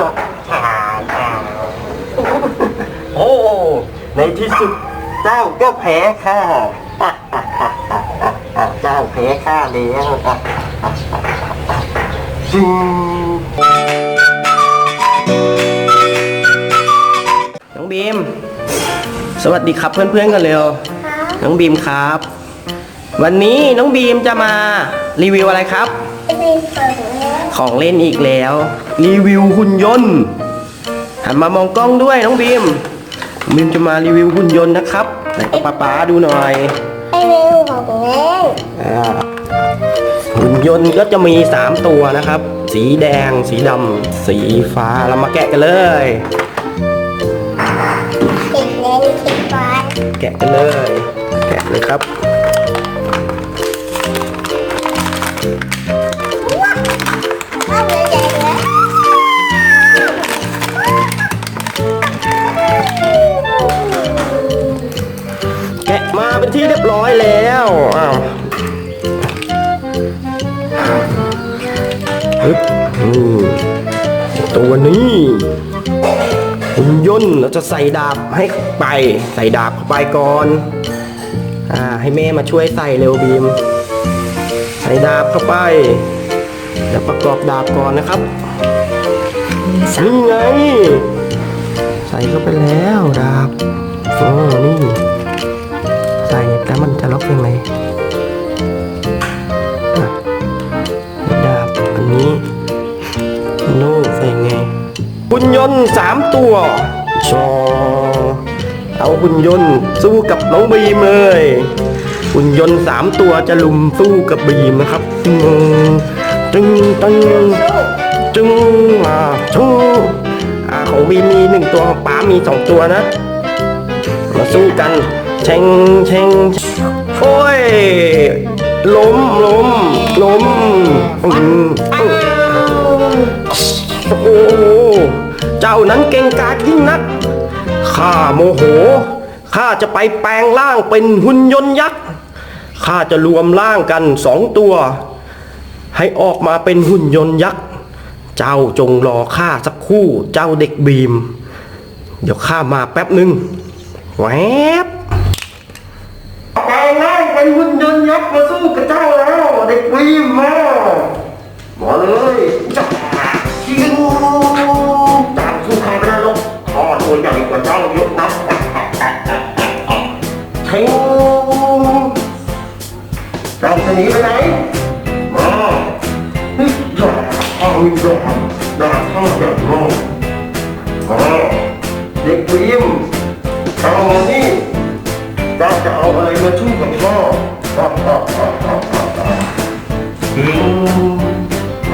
หรอกอ่าอ่าโอ้ ในที่สุดเจ้าก็แพ้ข้าอะอะอะอะอะอะเจ้าแพ้ข้าแล้วอะอะอะอะจึงน้องบีม สวัสดีครับเพื่อนๆกันเร็ว น้องบีมครับ วันนี้น้องบีมจะมารีวิวอะไรครับ ของเล่นอีกแล้ว รีวิวหุ่นยนต์หันมามองกล้องด้วยน้องบีมบีมจะมารีวิวหุ่นยนต์นะครับไหนป้าป๊าดูหน่อยไอเร็วของเล่นอ่าหุ่นยนต์ก็จะมี 3 ตัวนะครับ สีแดง สีดำสีฟ้าเรามาแกะกันเลยติดเล่นติดไฟแกะกันเลย แกะเลยครับ เป็นที่เรียบร้อยแล้วอ้าวฮึบอืมตัวนี้หุ่นยนต์เราจะใส่ดาบให้ไป ใส่ดาบเข้าไปก่อน อ่า ให้แม่มาช่วยใส่เร็วบีม ใส่ดาบเข้าไป แล้วประกอบดาบก่อนนะครับนี่ไง ใส่เข้าไปแล้วดาบ โอ้ นี่ มันจะล็อกยังไงอะดาบอันนี้โน่ใส่ไงหุ่นยนต์สามตัวชอเอาหุ่นยนต์สู้กับน้องบีมเลยหุ่นยนต์สามตัวจะลุมสู้กับบีมนะครับตึงตึงตึงจึงอ่าชูอ่าของบีมมีหนึ่งตัวของป๋ามีสองตัวนะ มาสู้กันเชงเชง โอ้ย ล้มล้มล้มอืมโอ้โหเจ้านั้นเก่งกาจยิ่งนัก ข้าโมโห ข้าจะไปแปลงร่างเป็นหุ่นยนต์ยักษ์ ข้าจะรวมร่างกันสองตัว ให้ออกมาเป็นหุ่นยนต์ยักษ์ เจ้าจงรอข้าสักคู่ เจ้าเด็กบีม เดี๋ยวข้ามาแป๊บหนึ่งแวบแปลงร่างเป็นหุ่น ยักษ์มาสู้กับเจ้าแล้วเด็กวีมมามาเลยจับชิงจับสู้ใครไม่ได้หรอกข้อตัวใหญ่กว่าเจ้ายอะนะชิงเจ้าจะหนีไปไหนมาเฮ้ยอย่าข้ามีดาบดาบข้าใหญ่มากมา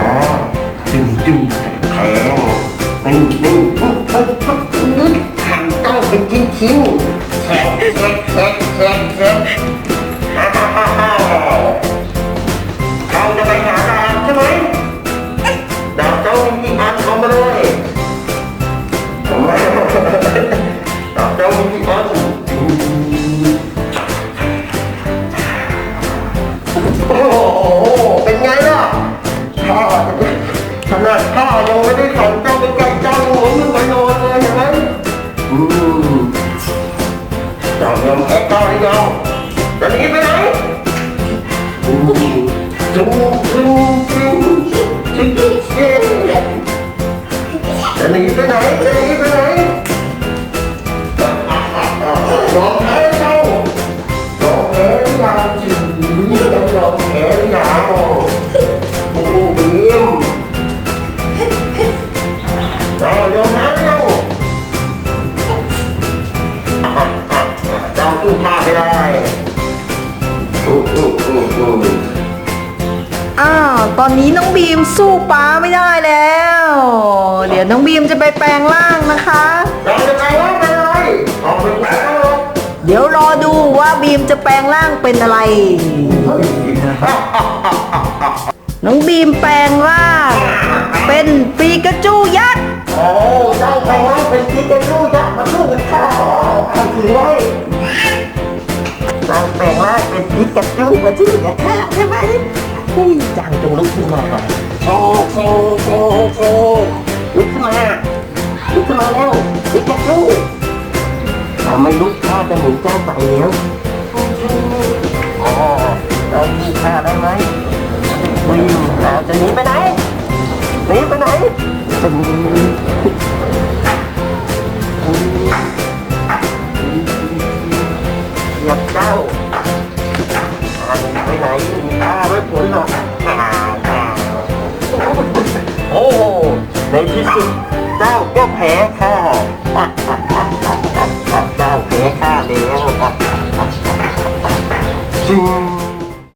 อ๋อจึงจึงแข็งนี่นี่ปุ๊บปุ๊บปุ๊บปุ๊บหั่นเจ้าเป็นชิ้นชิ้นแฉะแฉะแฉะแฉะแฉะฮ่าฮ่าฮ่าฮ่าเราจะไปหาดาบใช่ไหมดาบเจ้ามีอันเอามาเลยผมว่าตอบเจ้ามีกี่อั ขนาดข้ายังไม่ได้สั่งเจ้าไปไกลเจ้าหัวมึงไปนอนเลยเห็นไหมอืมเจ้ายอมแพ้ข้าหรือยังจะหนีไปไหน ตอนนี้น้องบีมสู้ป้าไม่ได้แล้ว เดี๋ยวน้องบีมจะไปแปลงร่างนะคะ เราจะไปว่าไปเลยออกไปแล้วเดี๋ยวรอดูว่าบีมจะแปลงร่างเป็นอะไร น้องบีมแปลงร่าง เป็นปีกระจูยักษ์โอ้เจ้าแปลงร่างเป็นพิกาจูยักษ์มาสู้กับข้าเอาถือไว้เจ้าแปลงร่างเป็นพิกาจูมาสู้กับข้าใช่ไหมุ้ยจังจงลุกขึ้นมาก่อนโอ้โหโอ้โหลุกขึ้นมาลุกขึ้นมาแล้วลุกจะสู้ทำไม่ลุกข้าจะหมุนเจ้าไปแล้วอ๋อเราดีข้าได้ไหมวิ่งเราจะหนีไปไห ในที่สุดเจ้าก็แพ้ข้าเจ้าแพ้ข้าแล้วจริง